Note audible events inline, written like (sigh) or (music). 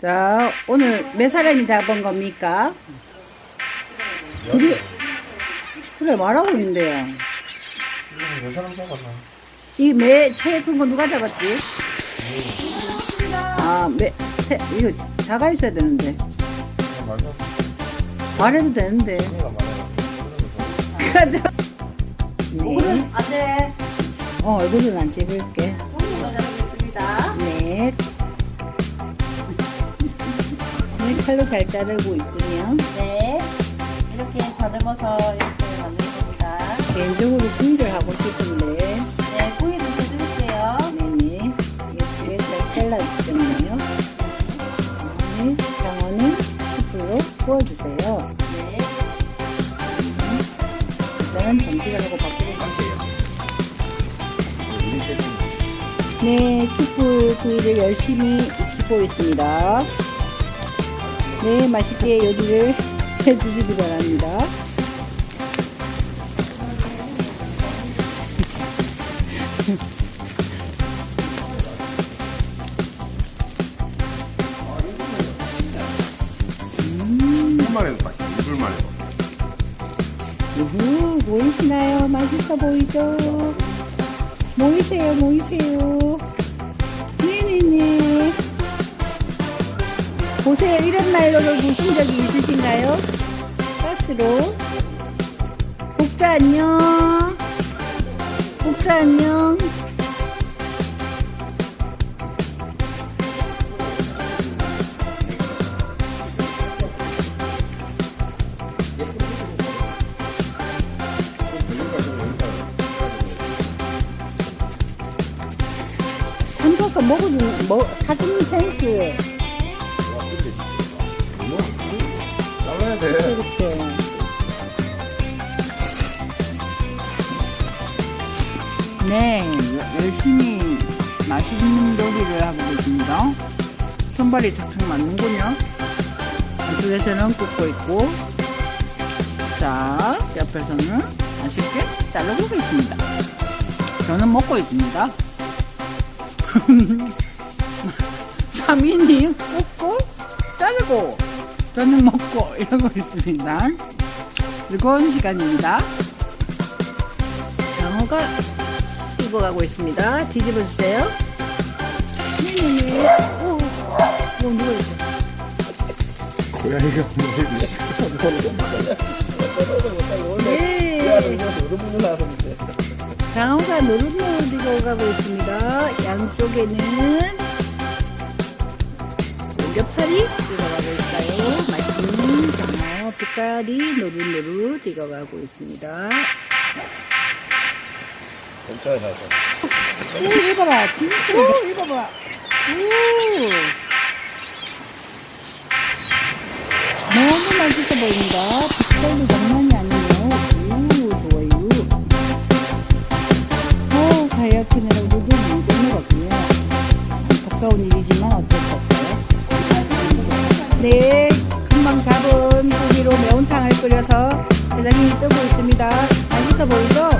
자, 오늘 몇 사람이 잡은 겁니까? 그래, 그래 말하고 있는데요. 몇 사람 잡아서 이매 제일 큰거 누가 잡았지? 아, 매, 세, 이거 자가 있어야 되는데. 말해도 되는데. 가자. 오늘은 네. 안 돼. 어, 얼굴은 안 찍을게. 잡겠습니다. 네. 네, 칼로 잘 자르고 있군요. 네. 이렇게 다듬어서 이렇게 만들 겁니다. 개인적으로 구이를 하고 싶은데, 네, 구이도 해드릴게요. 네네. 이렇게 잘 잘라주셨네요. 네, 장어는 숯불로 구워주세요. 네. 일단은 전지를 하고 바꾸겠습니다. 네, 숯불 구이를 열심히 굽고 있습니다. 네, 맛있게 요리를 (laughs) 해주시기 바랍니다. 이불만 해도 딱 이불만 해도 우후, 보이시나요? 맛있어 보이죠? 모이세요, 모이세요. 보세요, 이런 난로를 보신 적이 있으신가요? 가스로. 복자 안녕. 복자 안녕. 삼켜서 먹어주는, 먹, 사주는 센스. 잘라야 돼 이렇게. 네, 여- 열심히 맛있는 요리를 하고 계십니다. 손발이 착착 맞는군요. 이쪽에서는 굽고 있고, 자, 옆에서는 맛있게 자르고 계십니다. 저는 먹고 있습니다. (laughs) 3인이 굽고, 자르고, 저는 먹고 (laughs) 이러고 있습니다. 즐거운 시간입니다. 장어가 익어가고 있습니다. 뒤집어 주세요. 네네네. 오, 오, 누워있어. 고양이가 네. 장어가 노릇노릇 익어가고 있습니다. 양쪽에는 오겹살이 빛깔이 노릇노릇 익어가고 있습니다. 잘 오, 해봐라. 진짜. 오, 해봐봐. 오. 너무 맛있어 보인다. 빛깔도 장난이 아니에요. 오, 좋아요. 어, 다이어트느라고 도못 건너갔군요. 안타까운 일이지만 어쩔 수 없어요. 네, 매운탕을 끓여서 대장님이 뜨고 있습니다. 맛있어 보이죠?